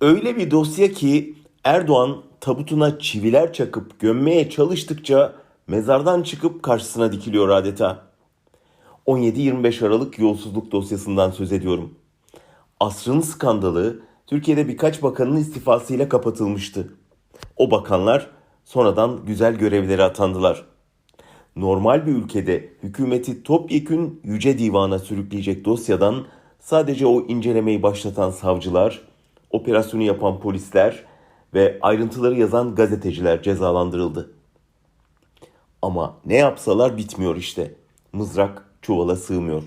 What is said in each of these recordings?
Öyle bir dosya ki Erdoğan tabutuna çiviler çakıp gömmeye çalıştıkça mezardan çıkıp karşısına dikiliyor adeta. 17-25 Aralık yolsuzluk dosyasından söz ediyorum. Asrın skandalı Türkiye'de birkaç bakanın istifasıyla kapatılmıştı. O bakanlar sonradan güzel görevlere atandılar. Normal bir ülkede hükümeti topyekün yüce divana sürükleyecek dosyadan sadece o incelemeyi başlatan savcılar, operasyonu yapan polisler ve ayrıntıları yazan gazeteciler cezalandırıldı. Ama ne yapsalar bitmiyor işte. Mızrak çuvala sığmıyor.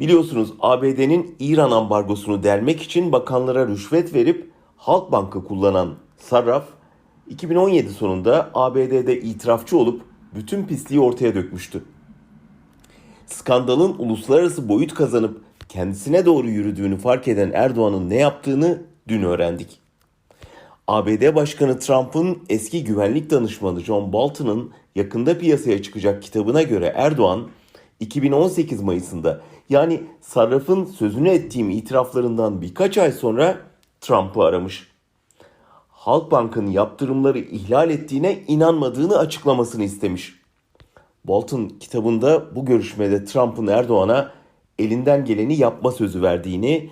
Biliyorsunuz ABD'nin İran ambargosunu delmek için bakanlara rüşvet verip Halkbank'ı kullanan Sarraf 2017 sonunda ABD'de itirafçı olup bütün pisliği ortaya dökmüştü. Skandalın uluslararası boyut kazanıp kendisine doğru yürüdüğünü fark eden Erdoğan'ın ne yaptığını dün öğrendik. ABD Başkanı Trump'ın eski güvenlik danışmanı John Bolton'ın yakında piyasaya çıkacak kitabına göre Erdoğan 2018 Mayıs'ında yani Sarraf'ın sözünü ettiğim itiraflarından birkaç ay sonra Trump'ı aramış. Halkbank'ın yaptırımları ihlal ettiğine inanmadığını açıklamasını istemiş. Bolton kitabında bu görüşmede Trump'ın Erdoğan'a elinden geleni yapma sözü verdiğini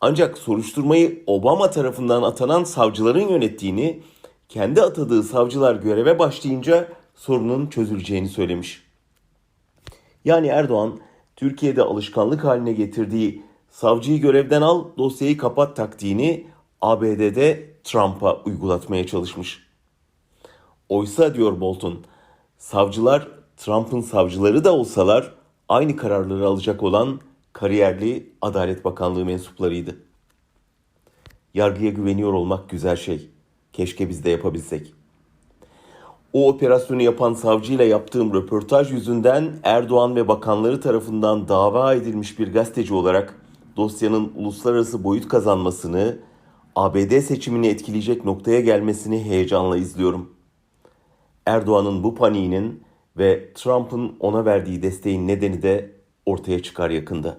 ancak soruşturmayı Obama tarafından atanan savcıların yönettiğini, kendi atadığı savcılar göreve başlayınca sorunun çözüleceğini söylemiş. Yani Erdoğan Türkiye'de alışkanlık haline getirdiği savcıyı görevden al, dosyayı kapat taktiğini ABD'de Trump'a uygulatmaya çalışmış. Oysa diyor Bolton, savcılar Trump'ın savcıları da olsalar aynı kararları alacak olan kariyerli Adalet Bakanlığı mensuplarıydı. Yargıya güveniyor olmak güzel şey. Keşke biz de yapabilsek. O operasyonu yapan savcıyla yaptığım röportaj yüzünden Erdoğan ve bakanları tarafından dava edilmiş bir gazeteci olarak dosyanın uluslararası boyut kazanmasını, ABD seçimini etkileyecek noktaya gelmesini heyecanla izliyorum. Erdoğan'ın bu paniğinin ve Trump'ın ona verdiği desteğin nedeni de ortaya çıkar yakında.